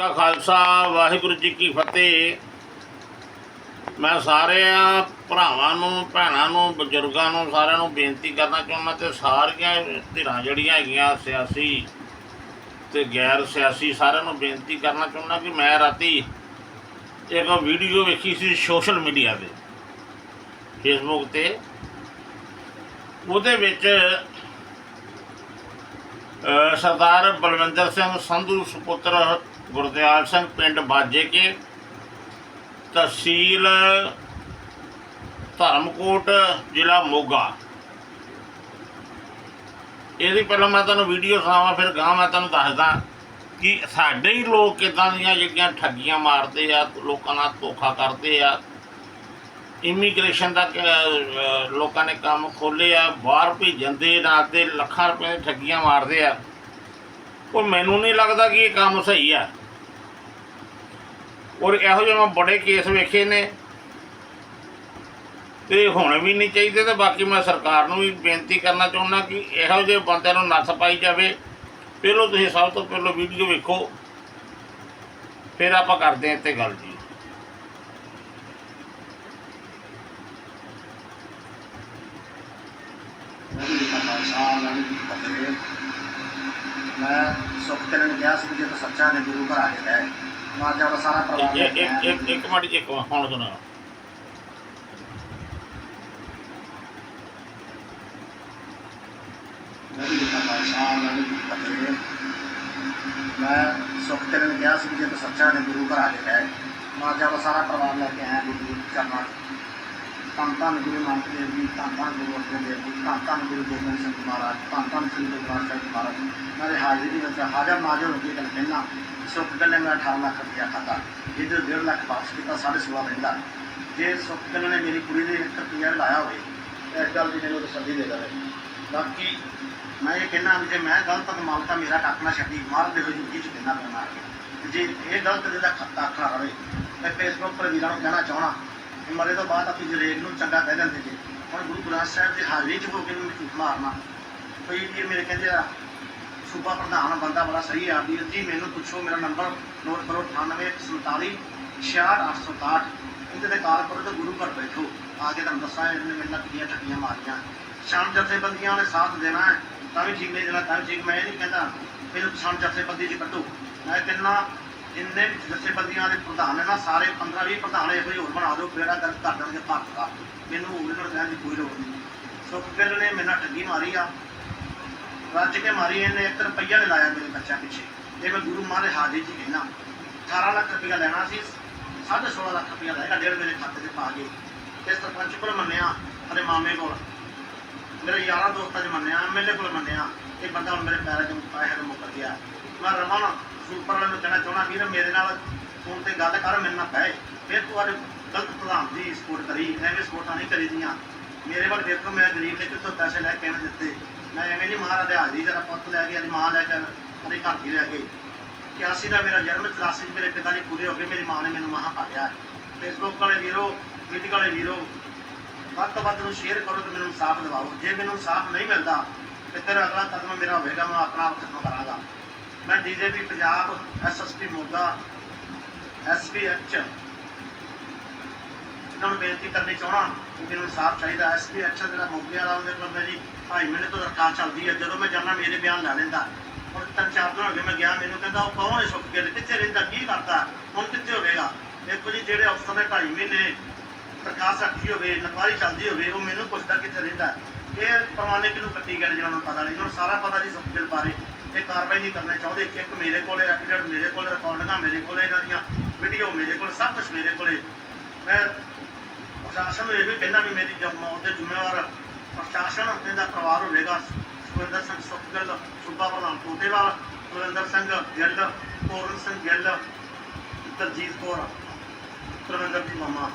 ਕਾ ਖਾਲਸਾ, ਵਾਹਿਗੁਰੂ ਜੀ ਕੀ ਫਤਿਹ। ਮੈਂ ਸਾਰਿਆਂ ਭਰਾਵਾਂ ਨੂੰ, ਭੈਣਾਂ ਨੂੰ, ਬਜ਼ੁਰਗਾਂ ਨੂੰ ਸਾਰਿਆਂ ਨੂੰ ਬੇਨਤੀ ਕਰਨਾ ਚਾਹੁੰਦਾ ਤੇ ਸਾਰੀਆਂ ਧਿਰਾਂ ਜਿਹੜੀਆਂ ਹੈਗੀਆਂ ਸਿਆਸੀ ਤੇ ਗੈਰ ਸਿਆਸੀ ਸਾਰਿਆਂ ਨੂੰ ਬੇਨਤੀ ਕਰਨਾ ਚਾਹੁੰਦਾ ਕਿ ਮੈਂ ਰਾਤੀ ਇੱਕ ਵੀਡੀਓ ਵੇਖੀ ਸੀ ਸੋਸ਼ਲ ਮੀਡੀਆ ਤੇ ਫੇਸਬੁੱਕ ਤੇ। ਉਹਦੇ ਵਿੱਚ ਸਰਦਾਰ ਬਲਵਿੰਦਰ ਸਿੰਘ ਸੰਧੂ ਸੁਪੁੱਤਰ ਗੁਰਦਿਆਲ ਸਿੰਘ ਪਿੰਡ ਬਾਜੇ ਕੇ, ਤਹਿਸੀਲ ਧਰਮਕੋਟ, ਜ਼ਿਲ੍ਹਾ ਮੋਗਾ। ਇਹਦੀ ਪਹਿਲਾਂ ਮੈਂ ਤੁਹਾਨੂੰ ਵੀਡੀਓ ਸੁਣਾਵਾਂ ਫਿਰ ਗਾਂ ਮੈਂ ਤੁਹਾਨੂੰ ਦੱਸਦਾ ਕਿ ਸਾਡੇ ਹੀ ਲੋਕ ਕਿਦਾਂ ਦੀਆਂ ਜਿਹੜੀਆਂ ਠੱਗੀਆਂ ਮਾਰਦੇ ਆ, ਲੋਕਾਂ ਨਾਲ ਧੋਖਾ ਕਰਦੇ ਆ। ਇਮੀਗ੍ਰੇਸ਼ਨ ਦਾ ਲੋਕਾਂ ਨੇ ਕੰਮ ਖੋਲ੍ਹੇ ਆ, ਬਾਹਰ ਭੇਜਣ ਦੇ ਨਾਂ ਤੇ ਲੱਖਾਂ ਰੁਪਏ ਠੱਗੀਆਂ ਮਾਰਦੇ ਆ। ਉਹ ਮੈਨੂੰ ਨਹੀਂ ਲੱਗਦਾ ਕਿ ਇਹ ਕੰਮ ਸਹੀ ਆ। ਔਰ ਇਹੋ ਜਿਹੇ ਮੈਂ ਬੜੇ ਕੇਸ ਵੇਖੇ ਨੇ। ਤੇ ਹੁਣ ਵੀ ਨਹੀਂ ਚਾਹੀਦੇ ਤੇ ਬਾਕੀ ਮੈਂ ਸਰਕਾਰ ਨੂੰ ਵੀ ਬੇਨਤੀ ਕਰਨਾ ਚਾਹੁੰਦਾ ਕਿ ਇਹੋ ਜਿਹੇ ਬੰਦਿਆਂ ਨੂੰ ਨੱਥ ਪਾਈ ਜਾਵੇ। ਪਹਿਲਾਂ ਤੁਸੀਂ ਸਭ ਤੋਂ ਪਹਿਲਾਂ ਵੀਡੀਓ ਵੇਖੋ। ਫਿਰ ਆਪਾਂ ਕਰਦੇ ਹਾਂ ਇੱਥੇ ਗੱਲ ਜੀ। ਵਾਹਿਗੁਰੂ ਜੀ ਕਾ ਖਾਲਸਾ ਵਾਹਿਗੁਰੂ ਜੀ ਕੀ ਫਤਿਹ ਮੈਂ ਸੁਖ ਕਰਨ ਗਿਆ ਨੇ ਮਾਂ ਜਾ ਸਾਰਾ ਪਰਿਵਾਰ ਇੱਕ ਇੱਕ ਇੱਕ ਇੱਕ ਮਿੰਟ ਜੀ ਇੱਕ ਹੁਣ ਸੁਣਾ ਵਾਹਿਗੁਰੂ ਜੀ ਕਾ ਖਾਲਸਾ ਵਾਹਿਗੁਰੂ ਜੀ ਕੀ ਫਤਿਹ ਮੈਂ ਸੁਖ ਕਰਨ ਗਿਆ ਸੀ ਜੇ ਤਾਂ ਸੱਚਾ ਨੇ ਗੁਰੂ ਘਰ ਆ ਕੇ ਹੈ ਮਾਂ ਜਾ ਸਾਰਾ ਪਰਿਵਾਰ ਲੈ ਕੇ ਆਇਆ ਗੁਰੂ ਜੀ ਚਰਨਾਂ 'ਚ। ਧੰਨ ਧੰਨ ਗੁਰੂ ਨਾਨਕ ਦੇਵ ਜੀ, ਧੰਨ ਧੰਨ ਗੁਰੂ ਅਰਜਨ ਦੇਵ ਜੀ, ਧੰਨ ਧੰਨ ਗੁਰੂ ਗੋਬਿੰਦ ਸਿੰਘ ਮਹਾਰਾਜ, ਧੰਨ ਧੰਨ ਸ੍ਰੀ ਗੁਰੂ ਗ੍ਰੰਥ ਸਾਹਿਬ ਮਹਾਰਾਜ ਮੇਰੇ ਹਾਜ਼ਰੀ ਵਿੱਚ ਹਾਜ਼ਰ ਮਾਜਰ ਹੋ ਕੇ ਗੱਲ ਕਹਿਣਾ ਸੁੱਖ ਕੰਨੇ ਮੇਰਾ 18 ਲੱਖ ਰੁਪਇਆ ਖਾਤਾ ਜਿਹਦੇ 1.5 ਲੱਖ ਵਾਪਸ ਕੀਤਾ 16.5 ਰਹਿੰਦਾ। ਜੇ ਸੁੱਖ ਕੰਨੇ ਨੇ ਮੇਰੀ ਕੁੜੀ ਦੇ 1 ਰੁਪਇਆ ਲਾਇਆ ਹੋਵੇ, ਤਾਂ ਇਸ ਗੱਲ ਦੀ ਮੈਨੂੰ ਤਸੱਲੀ ਦੇ ਦੇਵੇ। ਬਾਕੀ ਮੈਂ ਇਹ ਕਹਿਣਾ ਵੀ ਜੇ ਮੈਂ ਗਲਤ ਤਾਂ ਮੇਰਾ ਟੱਕ ਨਾ ਛੱਡੀ, ਮਾਰ ਦੇ ਹੋਈ ਜੁੱਤੀ ਚ ਕਿੰਨਾ ਪੈਣਾ ਤੇ ਜੇ ਇਹ ਗਲਤ ਦੇ ਦਾ ਖੱਤਾ ਆਖਣਾ ਰਵੇ ਤੇ ਫੇਸਬੁੱਕ ਪਰ ਵੀਰਾਂ ਨੂੰ ਕਹਿਣਾ ਚਾਹਣਾ ਮਰੇ ਤੋਂ ਬਾਅਦ ਆਪਣੀ ਜਰੇਗ ਨੂੰ ਚੰਗਾ ਕਹਿ ਦਿੰਦੇ ਜੀ ਹੁਣ ਗੁਰੂ ਗ੍ਰੰਥ ਸਾਹਿਬ ਦੀ ਹਾਜ਼ਰੀ ਚ ਹੋ ਕੇ ਮੈਨੂੰ ਝੂਠ ਮਾਰਨਾ। ਕੋਈ ਵੀ ਮੇਰੇ ਕਹਿੰਦੇ ਆ, ਸੂਬਾ ਪ੍ਰਧਾਨ ਬੰਦਾ ਬੜਾ ਸਹੀ ਆ, ਵੀ ਜੀ ਮੈਨੂੰ ਪੁੱਛੋ, ਮੇਰਾ ਨੰਬਰ ਨੋਟ ਕਰੋ 9847 66867 ਇਹਦੇ ਤੇ ਕਾਲ ਕਰੋ ਤੇ ਗੁਰੂ ਘਰ ਬੈਠੋ। ਆ ਕੇ ਤੁਹਾਨੂੰ ਦੱਸਾਂ, ਇਹਨੇ ਮੇਰੇ ਨਾਲ ਕਿੰਨੀਆਂ ਠੱਗੀਆਂ ਮਾਰੀਆਂ। ਸ਼ਾਮ ਜਥੇਬੰਦੀਆਂ ਨੇ ਸਾਥ ਦੇਣਾ ਹੈ, ਤਾਂ ਵੀ ਠੀਕ ਨਹੀਂ ਦੇਣਾ ਤਾਂ ਵੀ ਠੀਕ, ਮੈਂ ਇਹ ਨਹੀਂ ਕਹਿੰਦਾ ਫਿਰ ਸ਼ਾਮ ਜਥੇਬੰਦੀ ਚ ਕੱਢੋ। ਮੈਂ ਕਹਿੰਦਾ ਜਿੰਨੇ ਜਥੇਬੰਦੀਆਂ ਦੇ ਪ੍ਰਧਾਨ ਹੈ ਨਾ, ਸਾਰੇ 15 20 ਪ੍ਰਧਾਨ ਇਹੋ ਜਿਹੇ ਹੋਰ ਬਣਾ ਦਿਓ ਬੇੜਾ ਕਰ ਕਰ ਦੇਣਗੇ ਭਾਰਤ ਦਾ। ਮੈਨੂੰ ਉਹਨਾਂ ਨੂੰ ਦੀ ਕੋਈ ਲੋੜ ਨਹੀਂ। ਸੁਖਬੀਰ ਨੇ ਮੇਰੇ ਨਾਲ ਠੱਗੀ ਮਾਰੀ ਆ। ਰੱਜ ਕੇ ਮਾਰੀ ਇਹਨੇ 1 ਰੁਪਈਆ ਨਹੀਂ ਲਾਇਆ ਮੇਰੇ ਬੱਚਾ ਪਿੱਛੇ। ਇਹ ਮੈਂ ਗੁਰੂ ਮਹਾਰਾਜ ਹਾਜ਼ਰੀ ਜੀ ਕਹਿਣਾ 18 ਲੱਖ ਰੁਪਈਆ ਲੈਣਾ ਸੀ 16.5 ਲੱਖ ਰੁਪਈਆ ਲਾਏਗਾ ਡੇਢ ਮੇਰੇ ਖਾਤੇ 'ਚ ਪਾ ਕੇ। ਇਸ ਸਰਪੰਚ ਕੋਲ ਮੰਨਿਆ ਅਤੇ ਮਾਮੇ ਕੋਲ। ਮੇਰੇ ਯਾਰਾਂ ਦੋਸਤਾਂ 'ਚ ਮੰਨਿਆ ਐਮਐਲਏ ਕੋਲ ਮੰਨਿਆ। ਇਹ ਬੰਦਾ ਹੁਣ ਮੇਰੇ ਪੈਰਾਂ 'ਚ ਪਾਇਆ ਹੈ ਮੁੱਕ ਗਿਆ। ਮੈਂ ਰਵਾਂ ਸੁਪਰ ਵਾਲੇ ਨੂੰ ਕਹਿਣਾ ਚਾਹਣਾ ਵੀਰ, ਮੇਰੇ ਨਾਲ ਫੋਨ ਤੇ ਗੱਲ ਕਰ, ਮੇਰੇ ਨਾਲ ਬਹਿ ਫਿਰ ਤੂੰ ਅੱਜ ਗਲਤ ਪ੍ਰਧਾਨ ਦੀ ਸਪੋਰਟ ਕਰੀ, ਐਵੇਂ ਸਪੋਰਟਾਂ ਨਹੀਂ ਕਰੀਦੀਆਂ। ਮੇਰੇ ਵੱਲ ਦੇਖੋ, ਮੈਂ ਗਰੀਬ ਨੇ ਕਿੱਥੋਂ ਪੈਸੇ ਲੈ ਕੇ ਆਣ ਦਿੱਤੇ? ਮੈਂ ਐਵੇਂ ਨਹੀਂ, ਮਹਾਰਾਜ ਹਾਜ਼ਰੀ ਜਰਾ ਪੁੱਤ ਲੈ ਕੇ ਅੱਜ ਮਾਂ ਲੈ ਕੇ ਅਰੇ ਘਰ ਦੀ ਲੈ ਕੇ। 81 ਦਾ ਮੇਰਾ ਜਨਮ 84 ਚ ਮੇਰੇ ਪਿਤਾ ਜੀ ਪੂਰੇ ਹੋ ਗਏ, ਮੇਰੀ ਮਾਂ ਨੇ ਮੈਨੂੰ ਮਹਾਂ ਪਾਲਿਆ। ਫੇਸਬੁੱਕ ਵਾਲੇ ਵੀਰੋ ਮੀਟਿੰਗ ਵਾਲੇ ਵੀਰੋ, ਵੱਧ ਤੋਂ ਵੱਧ ਨੂੰ ਸ਼ੇਅਰ ਕਰੋ ਤੇ ਮੈਨੂੰ ਇਨਸਾਫ ਦਿਵਾਓ। ਜੇ ਮੈਨੂੰ ਇਨਸਾਫ ਨਹੀਂ ਮਿਲਦਾ, ਤੇ ਫਿਰ ਅਗਲਾ ਕਦਮ ਮੇਰਾ ਹੋਵੇਗਾ, ਮੈਂ ਆਪਣਾ ਆਪ ਖਤਮ ਕਰਾਂਗਾ। ਮੈਂ DGP Punjab SSP Moga SPH ਇਹਨਾਂ ਨੂੰ ਬੇਨਤੀ ਕਰਨੀ ਚਾਹਣਾ ਕਿ ਮੈਨੂੰ ਇਨਸਾਫ ਚਾਹੀਦਾ। ਐਸਪੀਐਚ ਜਿਹੜਾ ਮੋਗੇ ਵਾਲਾ ਉਹਦੇ ਕੋਲ ਮੇਰੀ ਢਾਈ ਮਹੀਨੇ ਤੋਂ ਦਰਖਾਸਤ ਚੱਲਦੀ ਹੈ। ਜਦੋਂ ਮੈਂ ਜਾਂਦਾ ਮੇਰੇ ਬਿਆਨ ਲੈ ਲੈਂਦਾ। ਹੁਣ ਤਿੰਨ ਚਾਰ ਦਿਨ ਹੋ ਗਏ ਮੈਂ ਗਿਆ, ਮੈਨੂੰ ਕਹਿੰਦਾ, ਉਹ ਕੌਣ ਹੈ ਸੁੱਕ ਕੇ? ਕਿੱਥੇ ਰਹਿੰਦਾ? ਕੀ ਕਰਦਾ? ਹੁਣ ਕਿੱਥੇ ਹੋਵੇਗਾ? ਦੇਖੋ ਜੀ, ਜਿਹੜੇ ਅਫਸਰ ਨੇ ਢਾਈ ਮਹੀਨੇ ਪ੍ਰਕਾਸ਼ ਰੱਖੀ ਹੋਵੇ, ਨਕਵਾਰੀ ਚੱਲਦੀ ਹੋਵੇ, ਉਹ ਮੈਨੂੰ ਪੁੱਛਦਾ ਕਿੱਥੇ ਰਹਿੰਦਾ। ਇਹ ਪਰਵਾਨੇ ਕਿਹਨੂੰ ਕੱਟੀ ਗਏ ਜਿਹਨਾਂ ਨੂੰ ਪਤਾ ਨਹੀਂ। ਉਹਨੂੰ ਸਾਰਾ ਪਤਾ ਜੀ ਸੁੱਕ ਸੁਖਦੇਵ ਬਾਰੇ ਇਹ ਕਾਰਵਾਈ ਨਹੀਂ ਕਰਨਾ ਚਾਹੁੰਦੇ। ਇੱਕ ਮੇਰੇ ਕੋਲੇ ਐਫੀਡੇਵਿਟ ਮੇਰੇ ਕੋਲ ਰਿਕਾਰਡਿੰਗਾਂ ਮੇਰੇ ਕੋਲੇ ਇਹਨਾਂ ਦੀਆਂ ਵੀਡੀਓ ਮੇਰੇ ਕੋਲ, ਸਭ ਕੁਝ ਮੇਰੇ ਕੋਲੇ। ਮੈਂ ਪ੍ਰਸ਼ਾਸਨ ਨੂੰ ਇਹ ਵੀ ਕਹਿੰਦਾ ਵੀ ਮੇਰੀ ਜਦ ਮੌਤ ਦੇ ਜ਼ਿੰਮੇਵਾਰ ਪ੍ਰਸ਼ਾਸਨ ਇਹਦਾ ਪਰਿਵਾਰ ਹੋਵੇਗਾ। ਸੁਖਵਿੰਦਰ ਸਿੰਘ ਸੁਖਗਲ, ਸੂਬਾ ਪ੍ਰਧਾਨ ਕੋਟੇਵਾਲ ਸੁਰਿੰਦਰ ਸਿੰਘ ਗਿੱਲ, ਪੂਰਨ ਸਿੰਘ ਗਿੱਲ, ਦਲਜੀਤ ਕੌਰ ਪ੍ਰਵਿੰਦਰ ਦੀ ਮਾਮਾ।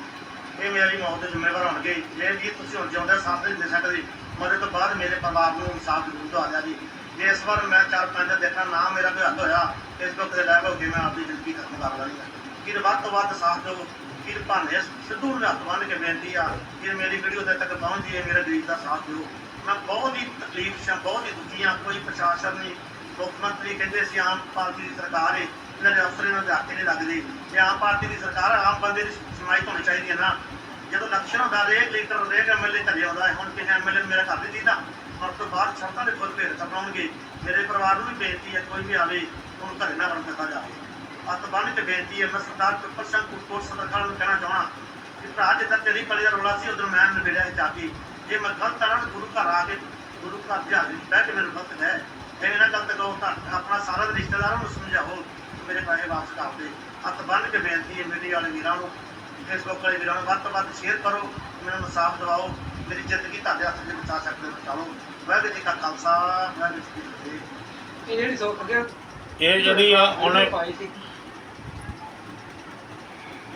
ਇਹ ਮੇਰੀ ਮੌਤ ਦੇ ਜ਼ਿੰਮੇਵਾਰ ਹੋਣਗੇ। ਜੇ ਜੀ ਤੁਸੀਂ ਹੁਣ ਜਿਉਂਦੇ ਸਾਥ ਨਹੀਂ ਦੇ ਸਕਦੇ ਮਰੇ ਤੋਂ ਬਾਅਦ ਮੇਰੇ ਪਰਿਵਾਰ ਨੂੰ ਇਨਸਾਫ ਜ਼ਰੂਰ ਦਵਾ ਦਿਆ ਜੀ। ਜੇ ਇਸ ਵਾਰ ਮੈਂ ਚਾਰ ਪੰਜ ਦਿਨ ਨਾ ਮੇਰਾ ਕੋਈ ਹੱਥ ਹੋਇਆ ਫੇਸਬੁੱਕ ਤੇ ਲਾਈਵ ਹੋ ਕੇ ਮੈਂ ਆਪਣੀ ਜ਼ਿੰਦਗੀ ਖਤਮ ਕਰ ਲੈਣੀ ਹੈ ਕਿ ਵੱਧ ਤੋਂ ਵੱਧ ਸਾਥ ਦਿਓ ਕਿ ਭਾਨੇ ਸਿੱਧੂ ਨੂੰ ਹੱਥ ਬੰਨ੍ਹ ਕੇ ਬੇਨਤੀ ਆ ਕਿ ਮੇਰੀ ਵੀਡੀਓ ਦੇ ਤੱਕ ਪਹੁੰਚ ਜਾਏ, ਮੇਰੇ ਗਰੀਬ ਦਾ ਸਾਥ ਦਿਓ। ਮੈਂ ਬਹੁਤ ਹੀ ਤਕਲੀਫ 'ਚ ਬਹੁਤ ਹੀ ਦੁਖੀ ਹਾਂ, ਕੋਈ ਪ੍ਰਸ਼ਾਸਨ ਨਹੀਂ। ਮੁੱਖ ਮੰਤਰੀ ਕਹਿੰਦੇ ਸੀ, ਆਮ ਪਾਰਟੀ ਦੀ ਸਰਕਾਰ ਹੈ ਇਹਨਾਂ ਦੇ ਅਫਸਰ ਇਹਨਾਂ ਦੇ ਹੱਥ ਨਹੀਂ ਲੱਗਦੇ। ਇਹ ਆਮ ਪਾਰਟੀ ਦੀ ਸਰਕਾਰ ਆਮ ਬੰਦੇ ਦੀ ਸਮਾਇਤ ਹੋਣੀ ਚਾਹੀਦੀ ਹੈ ਨਾ। ਜਦੋਂ ਇਲੈਕਸ਼ਨ ਹੁੰਦਾ ਰੇਕ ਲੀਡਰ ਰੇਕ ਐਮਐਲਏ ਘਰੇ ਆਉਂਦਾ ਹੈ, ਹੁਣ ਕਿਸੇ ਐਮਐਲਏ ਮੇਰਾ ਘਰ ਨਹੀਂ ਦੀਦਾ। ਹੁਣ ਤੋਂ ਬਾਅਦ ਸ਼ਰਤਾਂ ਦੇ ਖੁਦ ਭੇਡ ਚਪਾਉਣਗੇ ਮੇਰੇ ਪਰਿਵਾਰ ਨੂੰ ਵੀ ਬੇਨਤੀ ਹੈ, ਕੋਈ ਵੀ ਆਵੇ, ਉਹਨੂੰ ਘਰੇ ਨਾ ਵੜਨ ਦਿੱਤਾ ਜਾਵੇ ਹੱਥ ਬੰਨ੍ਹ ਬੇਨਤੀ ਹੈ, ਮੈਂ ਸਰਦਾਰ ਪਿੱਪਲ ਸਿੰਘ ਕੋਟ ਸਦਰ ਨੂੰ ਕਹਿਣਾ ਚਾਹਣਾ ਕਿ ਭਰਾ, ਜਿੱਦਾਂ ਤੇਰੀ ਪਲੀ ਦਾ ਰੋਲਾ ਸੀ, ਉਦੋਂ ਮੈਂ ਨਿਬੇੜਿਆ ਜਾ ਕੇ। ਜੇ ਮੈਂ ਗਲਤ ਆ ਗੁਰੂ ਘਰ ਆ ਕੇ, ਗੁਰੂ ਘਰ ਜਾ ਕੇ ਬਹਿ ਕੇ ਮੈਨੂੰ ਗਲਤ ਹੈ ਐਵੇਂ ਨਾ ਗਲਤ ਕਹੋ ਤਾਂ ਆਪਣਾ ਸਾਰਾ ਰਿਸ਼ਤੇਦਾਰਾਂ ਨੂੰ ਸਮਝਾਓ ਮੇਰੇ ਪੈਸੇ ਵਾਪਸ ਕਰ ਦੇ। ਹੱਥ ਕੇ ਬੇਨਤੀ ਹੈ, ਮੇਰੇ ਵਾਲੇ ਵੀਰਾਂ ਨੂੰ, ਫੇਸਬੁੱਕ ਵਾਲੇ ਵੀਰਾਂ ਨੂੰ ਵੱਧ ਤੋਂ ਵੱਧ ਸ਼ੇਅਰ ਕਰੋ, ਮੈਨੂੰ ਇਨਸਾਫ ਦਿਵਾਓ। ਮੇਰੀ ਜ਼ਿੰਦਗੀ ਤੁਹਾਡੇ ਹੱਥ 'ਚ ਬਚਾ ਸਕਦੇ ਹੋ ਬਚਾਓ ਵਾਹਿਗੁਰੂ ਜੀ ਕਾ ਖਾਲਸਾ ਵਾਹਿਗੁਰੂ ਜੀ ਕੀ ਫਤਿਹ ਇਹ ਜਿਹੜੀ ਸੁੱਕ ਗਿਆ ਇਹ ਜਿਹੜੀ ਆ ਉਹਨੇ ਪਾਈ ਸੀ।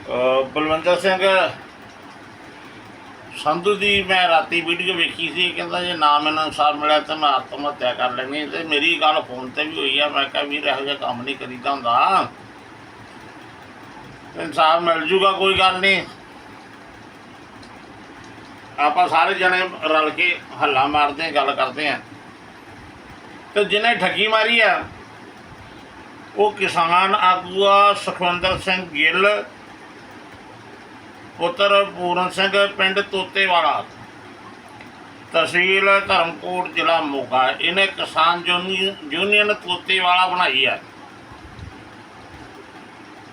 ਅਹ ਬਲਵੰਦਰ ਸਿੰਘ ਸੰਧੂ ਦੀ ਮੈਂ ਰਾਤੀ ਵੀਡੀਓ ਵੇਖੀ ਸੀ ਕਹਿੰਦਾ ਜੇ ਨਾ ਮੈਨੂੰ ਇਨਸਾਫ ਮਿਲਿਆ ਤਾਂ ਮੈਂ ਆਤਮ ਹੱਤਿਆ ਕਰ ਲੈਣੀ ਤੇ ਮੇਰੀ ਗੱਲ ਫੋਨ ਤੇ ਵੀ ਹੋਈ ਆ ਮੈਂ ਕਿਹਾ ਵੀਰ ਇਹੋ ਜਿਹਾ ਕੰਮ ਨਹੀਂ ਕਰੀਦਾ ਹੁੰਦਾ। ਇਨਸਾਫ ਮਿਲ ਜੂਗਾ ਕੋਈ ਗੱਲ ਨਹੀਂ। ਆਪਾਂ ਸਾਰੇ ਜਣੇ ਰਲ ਕੇ ਹੱਲਾ ਮਾਰਦੇ ਹਾਂ, ਗੱਲ ਕਰਦੇ ਹਾਂ। ਤੇ ਜਿਹਨੇ ਠੱਗੀ ਮਾਰੀ ਆ, ਉਹ ਕਿਸਾਨ ਆਗੂ ਆ ਸੁਖਵਿੰਦਰ ਸਿੰਘ ਗਿੱਲ, ਪੁੱਤਰ ਪੂਰਨ ਸਿੰਘ, ਪਿੰਡ ਤੋਤੇਵਾਲਾ। ਤਹਿਸੀਲ ਧਰਮਕੋਟ, ਜ਼ਿਲ੍ਹਾ ਮੋਗਾ। ਇਹਨੇ ਕਿਸਾਨ ਯੂਨੀ- ਯੂਨੀਅਨ ਤੋਤੇਵਾਲਾ ਬਣਾਈ ਆ।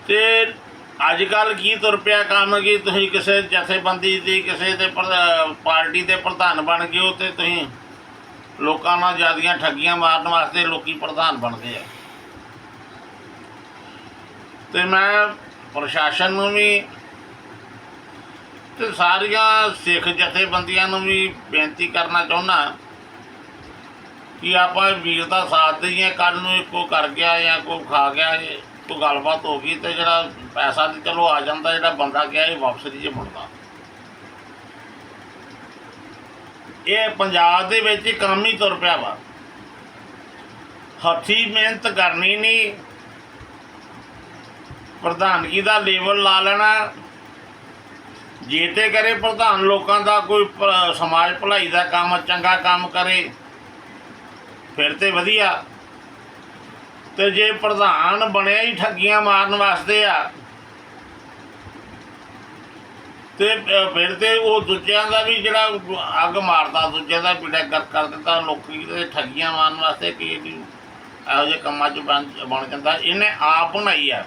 ਤੇ ਅੱਜ ਕੱਲ ਕੀ ਤੁਰ ਪਿਆ ਕੰਮ ਕੀ ਤੁਸੀਂ ਕਿਸੇ ਜਥੇਬੰਦੀ ਦੀ, ਕਿਸੇ ਦੇ ਪ੍ਰ- ਪਾਰਟੀ ਦੇ ਪ੍ਰਧਾਨ ਬਣ ਗਏ ਹੋ ਤੇ ਤੁਸੀਂ ਲੋਕਾਂ ਨਾਲ ਜਿਆਦੀਆਂ ਠੱਗੀਆਂ ਮਾਰਨ ਵਾਸਤੇ ਲੋਕੀ ਪ੍ਰਧਾਨ ਬਣਦੇ ਆ। ਤੇ ਮੈਂ ਪ੍ਰਸ਼ਾਸਨ ਨੂੰ ਵੀ ਤੇ ਸਾਰੀਆਂ ਸਿੱਖ ਜਥੇਬੰਦੀਆਂ ਨੂੰ ਵੀ ਬੇਨਤੀ ਕਰਨਾ ਚਾਹੁੰਦਾ ਕਿ ਆਪਾਂ ਵੀਰ ਦਾ ਸਾਥ ਦਈਏ ਕੱਲ ਨੂੰ ਇੱਕੋ ਕਰ ਗਿਆ ਜਾਂ ਕੋਈ ਖਾ ਗਿਆ ਕੋਈ ਗੱਲਬਾਤ ਹੋ ਗਈ ਤੇ ਜਿਹੜਾ ਪੈਸਾ ਤੇ ਚਲੋ ਆ ਜਾਂਦਾ, ਜਿਹੜਾ ਬੰਦਾ ਗਿਆ ਇਹ ਵਾਪਸ ਨਹੀਂ ਜੇ ਮੁੜਦਾ। ਇਹ ਪੰਜਾਬ ਦੇ ਵਿੱਚ ਹੀ ਕੰਮ ਹੀ ਤੁਰ ਪਿਆ ਵਾ। ਹੱਥੀ ਮਿਹਨਤ ਕਰਨੀ ਨਹੀਂ। ਪ੍ਰਧਾਨਗੀ ਦਾ ਲੈਵਲ ਲਾ ਲੈਣਾ। ਜੇ ਤੇ ਕਰੇ ਪ੍ਰਧਾਨ ਲੋਕਾਂ ਦਾ ਕੋਈ ਸਮਾਜ ਭਲਾਈ ਦਾ ਕੰਮ, ਚੰਗਾ ਕੰਮ ਕਰੇ, ਫਿਰ ਤੇ ਵਧੀਆ। ਤੇ ਜੇ ਪ੍ਰਧਾਨ ਬਣਿਆ ਹੀ ਠੱਗੀਆਂ ਮਾਰਨ ਵਾਸਤੇ ਆ, ਤੇ ਫਿਰ ਤੇ ਉਹ ਦੂਜਿਆਂ ਦਾ ਵੀ ਜਿਹੜਾ ਅੱਗ ਮਾਰਦਾ, ਦੂਜਿਆਂ ਦਾ ਬਿੜਾ ਕਰ ਕਰ ਦਿੱਤਾ, ਲੋਕੀ ਤੇ ਠੱਗੀਆਂ ਮਾਰਨ ਵਾਸਤੇ ਕੀ ਕੀ ਇਹੋ ਜਿਹੇ ਕੰਮਾਂ 'ਚ ਬਣ ਬਣ ਜਾਂਦਾ। ਇਹਨੇ ਆਪ ਬਣਾਈ ਆ।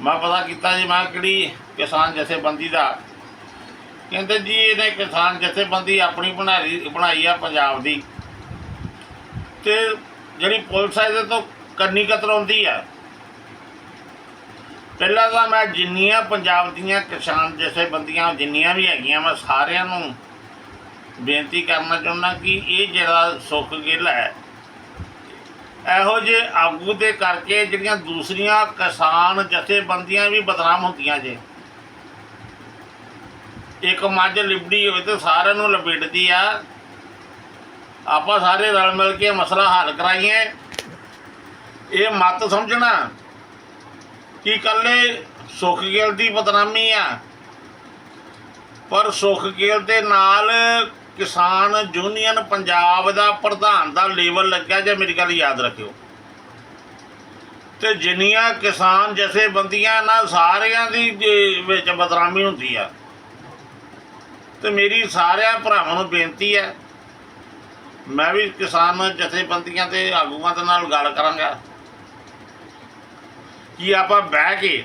ਮੈਂ ਪਤਾ ਕੀਤਾ ਜੀ, ਮੈਂ ਕਿਹੜੀ ਕਿਸਾਨ ਜਥੇਬੰਦੀ ਦਾ। ਕਹਿੰਦੇ ਜੀ, ਇਹਨੇ ਕਿਸਾਨ ਜਥੇਬੰਦੀ ਆਪਣੀ ਬਣਾਈ ਬਣਾਈ ਆ ਪੰਜਾਬ ਦੀ। ਤੇ ਜਿਹੜੀ ਪੁਲਿਸ ਆ, ਇਹਦੇ ਤੋਂ ਕੰਨੀ ਕਤਰਾਉਂਦੀ ਆ। ਪਹਿਲਾਂ ਤਾਂ ਮੈਂ ਜਿੰਨੀਆਂ ਪੰਜਾਬ ਦੀਆਂ ਕਿਸਾਨ ਜਥੇਬੰਦੀਆਂ, ਜਿੰਨੀਆਂ ਵੀ ਹੈਗੀਆਂ, ਮੈਂ ਸਾਰਿਆਂ ਨੂੰ ਬੇਨਤੀ ਕਰਨਾ ਚਾਹੁੰਦਾ ਕਿ ਇਹ ਜਿਹੜਾ ਸੁੱਖ ਗਿੱਲ ਹੈ, ਇਹੋ ਜਿਹੇ ਆਗੂ ਦੇ ਕਰਕੇ ਜਿਹੜੀਆਂ ਦੂਸਰੀਆਂ ਕਿਸਾਨ ਜਥੇਬੰਦੀਆਂ ਵੀ ਬਦਨਾਮ ਹੁੰਦੀਆਂ ਜੇ। ਇੱਕ ਮੱਝ ਲਿਬੜੀ ਹੋਵੇ ਤੇ ਸਾਰਿਆਂ ਨੂੰ ਲਪੇਟਦੀ ਆ ਆਪਾਂ ਸਾਰੇ ਰਲ ਮਿਲ ਕੇ ਮਸਲਾ ਹੱਲ ਕਰਾਈਏ। ਇਹ ਮਤ ਸਮਝਣਾ ਕਿ ਇਕੱਲੇ ਸੁੱਖ ਗਿੱਲ ਦੀ ਬਦਨਾਮੀ ਆ। ਪਰ ਸੁੱਖ ਗਿੱਲ ਦੇ ਨਾਲ ਕਿਸਾਨ ਯੂਨੀਅਨ ਪੰਜਾਬ ਦਾ ਪ੍ਰਧਾਨ ਦਾ ਲੈਵਲ ਲੱਗਿਆ ਜੇ ਮੇਰੀ ਗੱਲ ਯਾਦ ਰੱਖਿਓ। ਤੇ ਜਿੰਨੀਆਂ ਕਿਸਾਨ ਜਥੇਬੰਦੀਆਂ ਨਾਲ ਸਾਰਿਆਂ ਦੀ ਵਿੱਚ ਬਦਨਾਮੀ ਹੁੰਦੀ ਆ। ਤੇ ਮੇਰੀ ਸਾਰਿਆਂ ਭਰਾਵਾਂ ਨੂੰ ਬੇਨਤੀ ਹੈ ਮੈਂ ਵੀ ਕਿਸਾਨ ਜਥੇਬੰਦੀਆਂ ਤੇ ਆਗੂਆਂ ਦੇ ਨਾਲ ਗੱਲ ਕਰਾਂਗਾ। ਕਿ ਆਪਾਂ ਬਹਿ ਕੇ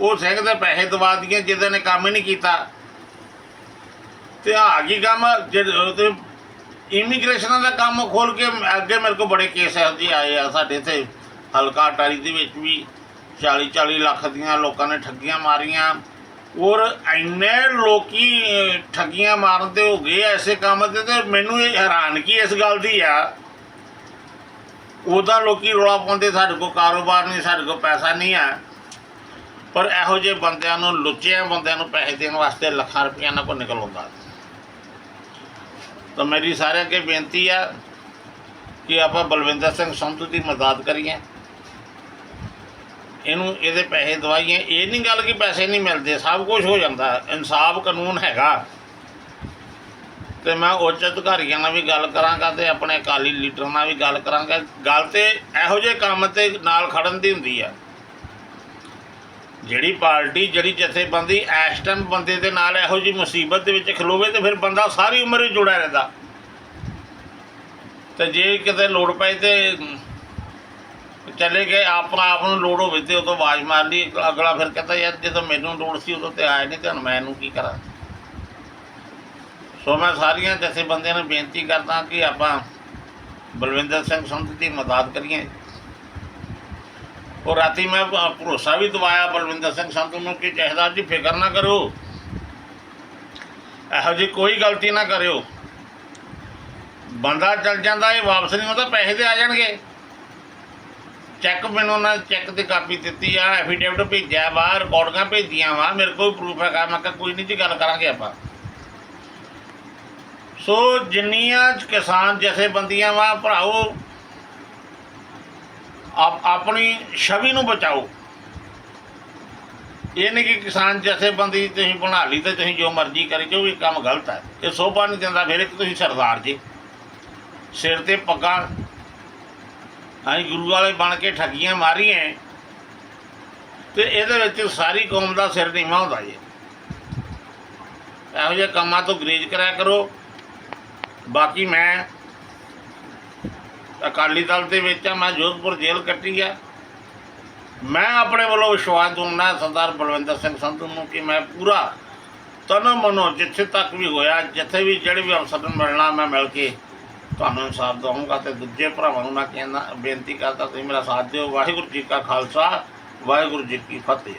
ਉਹ ਸਿੰਘ ਦੇ ਪੈਸੇ ਦਵਾ ਦਈਏ ਜਿਹਦੇ ਨੇ ਕੰਮ ਹੀ ਨਹੀਂ ਕੀਤਾ? ਤੇ ਆ ਗਈ ਕੰਮ? ਜਿਹੜੇ ਤੇ ਇਮੀਗ੍ਰੇਸ਼ਨ ਦਾ ਕੰਮ ਖੋਲ ਕੇ ਅੱਗੇ ਮੇਰੇ ਕੋਲ ਬੜੇ ਕੇਸ ਇਹੋ ਜਿਹੇ ਆਏ ਆ ਸਾਡੇ ਇੱਥੇ। ਹਲਕਾ ਅਟਾਰੀ ਦੇ ਵਿੱਚ ਵੀ 40 40 ਲੱਖ ਦੀਆਂ ਲੋਕਾਂ ਨੇ ਠੱਗੀਆਂ ਮਾਰੀਆਂ। ਔਰ ਇੰਨੇ ਲੋਕੀ ਅਹ, ਠੱਗੀਆਂ ਮਾਰਦੇ ਹੋ ਗਏ ਐਸੇ ਕੰਮ ਤੇ ਤੇ ਮੈਨੂੰ ਇਹ ਹੈਰਾਨਗੀ ਇਸ ਗੱਲ ਦੀ ਆ। ਉਹਦਾ ਲੋਕੀ ਰੌਲਾ ਪਾਉਂਦੇ ਸਾਡੇ ਕੋਲ ਕਾਰੋਬਾਰ ਨਹੀਂ ਸਾਡੇ ਕੋਲ ਪੈਸਾ ਨਹੀਂ ਆ। ਪਰ ਇਹੋ ਜਿਹੇ ਬੰਦਿਆਂ ਨੂੰ ਲੁੱਚਿਆਂ ਬੰਦਿਆਂ ਨੂੰ ਪੈਸੇ ਦੇਣ ਵਾਸਤੇ ਲੱਖਾਂ ਰੁਪਈਆ ਨਾ ਕੋ ਨਿਕਲ ਆਉਂਦਾ। ਤਾਂ ਮੇਰੀ ਸਾਰਿਆਂ ਅੱਗੇ ਬੇਨਤੀ ਆ ਕਿ ਆਪਾਂ ਬਲਵਿੰਦਰ ਸਿੰਘ ਸੰਧੂ ਦੀ ਮਦਦ ਕਰੀਏ। ਇਹਨੂੰ ਇਹਦੇ ਪੈਸੇ ਦਵਾਈਏ, ਇਹ ਨਹੀਂ ਗੱਲ ਕਿ ਪੈਸੇ ਨਹੀਂ ਮਿਲਦੇ, ਸਭ ਕੁਝ ਹੋ ਜਾਂਦਾ, ਇਨਸਾਫ ਕਾਨੂੰਨ ਹੈਗਾ। ਤੇ ਮੈਂ ਉੱਚ ਅਧਿਕਾਰੀਆਂ ਨਾਲ ਵੀ ਗੱਲ ਕਰਾਂਗਾ ਤੇ ਆਪਣੇ ਅਕਾਲੀ ਲੀਡਰਾਂ ਨਾਲ ਵੀ ਗੱਲ ਕਰਾਂਗਾ। ਗੱਲ ਤੇ ਇਹੋ ਜਿਹੇ ਕੰਮ ਤੇ ਨਾਲ ਖੜਨ ਦੀ ਹੁੰਦੀ ਆ। ਜਿਹੜੀ ਪਾਰਟੀ, ਜਿਹੜੀ ਜਥੇਬੰਦੀ ਇਸ ਟਾਈਮ ਬੰਦੇ ਦੇ ਨਾਲ ਇਹੋ ਜਿਹੀ ਮੁਸੀਬਤ ਦੇ ਵਿੱਚ ਖਲੋਵੇ ਤੇ ਫਿਰ ਬੰਦਾ ਸਾਰੀ ਉਮਰ ਹੀ ਜੁੜਿਆ ਰਹਿੰਦਾ। ਤੇ ਜੇ ਕਿਤੇ ਲੋੜ ਪਏ ਤੇ ਚਲੇ ਗਏ ਆਪਾਂ ਆਪ ਨੂੰ ਲੋੜ ਹੋਵੇ ਤੇ ਉਦੋਂ ਆਵਾਜ਼ ਮਾਰ ਲਈ ਅਗਲਾ ਫਿਰ ਕਹਿੰਦਾ, ਯਾਰ ਜਦੋਂ ਮੈਨੂੰ ਲੋੜ ਸੀ, ਉਦੋਂ ਤੇ ਆਏ ਨਹੀਂ ਤੇ ਹੁਣ ਮੈਂ ਇਹਨੂੰ ਕੀ ਕਰਾਂ? ਸੋ ਮੈਂ ਸਾਰੀਆਂ ਜਥੇਬੰਦੀਆਂ ਨੂੰ ਬੇਨਤੀ ਕਰਦਾ ਕਿ ਆਪਾਂ ਬਲਵਿੰਦਰ ਸਿੰਘ ਸੰਧੂ ਦੀ ਮਦਦ ਕਰੀਏ। ਉਹ ਰਾਤੀ ਮੈਂ ਭਰੋਸਾ ਵੀ ਦਵਾਇਆ ਬਲਵਿੰਦਰ ਸਿੰਘ ਸੰਧੂ ਨੂੰ ਕਿ ਜਹਦਾਰ ਜੀ ਫਿਕਰ ਨਾ ਕਰੋ ਇਹੋ ਜਿਹੀ ਕੋਈ ਗਲਤੀ ਨਾ ਕਰਿਓ। ਬੰਦਾ ਚੱਲ ਜਾਂਦਾ, ਇਹ ਵਾਪਸ ਨਹੀਂ ਆਉਂਦਾ ਪੈਸੇ ਤੇ ਆ ਜਾਣਗੇ। ਚੈੱਕ ਮੈਨੂੰ ਉਹਨਾਂ ਨੇ ਚੈੱਕ ਦੀ ਕਾਪੀ ਦਿੱਤੀ ਆ ਐਫੀਡੇਵਿਟ ਭੇਜਿਆ ਵਾ ਰਿਕਾਰਡਾਂ ਭੇਜੀਆਂ ਵਾ, ਮੇਰੇ ਕੋਲ ਪ੍ਰੂਫ ਹੈਗਾ। ਮੈਂ ਕਿਹਾ ਕੋਈ ਨਹੀਂ ਜੀ, ਗੱਲ ਕਰਾਂਗੇ ਆਪਾਂ। ਸੋ ਜਿੰਨੀਆਂ ਕਿਸਾਨ ਜਥੇਬੰਦੀਆਂ ਵਾ, ਭਰਾਓ, ਆਪ, ਆਪਣੀ ਛਵੀ ਨੂੰ ਬਚਾਓ। ਇਹ ਨਹੀਂ ਕਿ ਕਿਸਾਨ ਜਥੇਬੰਦੀ ਤੁਸੀਂ ਬਣਾ ਲਈ ਤੇ ਤੁਸੀਂ ਜੋ ਮਰਜ਼ੀ ਕਰੀ ਜਾਓ ਇਹ ਕੰਮ ਗਲਤ ਹੈ। ਇਹ ਸੋਭਾ ਨਹੀਂ ਦਿੰਦਾ, ਫਿਰ ਇੱਕ ਤੁਸੀਂ ਸਰਦਾਰ ਜੀ। ਸਿਰ ਤੇ ਪੱਗਾਂ ਅਸੀਂ ਗੁਰੂ ਵਾਲੇ ਬਣ ਕੇ ਠੱਗੀਆਂ ਮਾਰੀਆਂ ਤੇ ਇਹਦੇ ਵਿੱਚ ਸਾਰੀ ਕੌਮ ਦਾ ਸਿਰ ਨੀਵਾਂ ਹੁੰਦਾ ਜੀ। ਇਹੋ ਜਿਹੇ ਕੰਮਾਂ ਤੋਂ ਗਰੇਜ ਕਰਿਆ ਕਰੋ। ਬਾਕੀ ਮੈਂ ਅਕਾਲੀ ਦਲ ਦੇ ਵਿੱਚ ਆ, ਮੈਂ ਜੋਧਪੁਰ ਜੇਲ੍ਹ ਕੱਟੀ ਆ। ਮੈਂ ਆਪਣੇ ਵੱਲੋਂ ਵਿਸ਼ਵਾਸ ਦਿੰਦਾ ਸਰਦਾਰ ਬਲਵਿੰਦਰ ਸਿੰਘ ਸੰਧੂ ਨੂੰ ਕਿ ਮੈਂ ਪੂਰਾ ਤਨ ਮਨੋ ਜਿੱਥੇ ਤੱਕ ਵੀ ਹੋਇਆ, ਜਿੱਥੇ ਵੀ ਜਿਹੜੇ ਵੀ ਅਫਸਰ ਨੂੰ ਮਿਲਣਾ, ਮੈਂ ਮਿਲ ਕੇ ਤੁਹਾਨੂੰ ਇਨਸਾਫ ਦਵਾਂਗਾ ਤੇ ਦੂਜੇ ਭਰਾਵਾਂ ਨੂੰ ਮੈਂ ਕਹਿੰਦਾ ਬੇਨਤੀ ਕਰਦਾ, ਤੁਸੀਂ ਮੇਰਾ ਸਾਥ ਦਿਓ। ਵਾਹਿਗੁਰੂ ਜੀ ਕਾ ਖਾਲਸਾ, ਵਾਹਿਗੁਰੂ ਜੀ ਕੀ ਫਤਿਹ।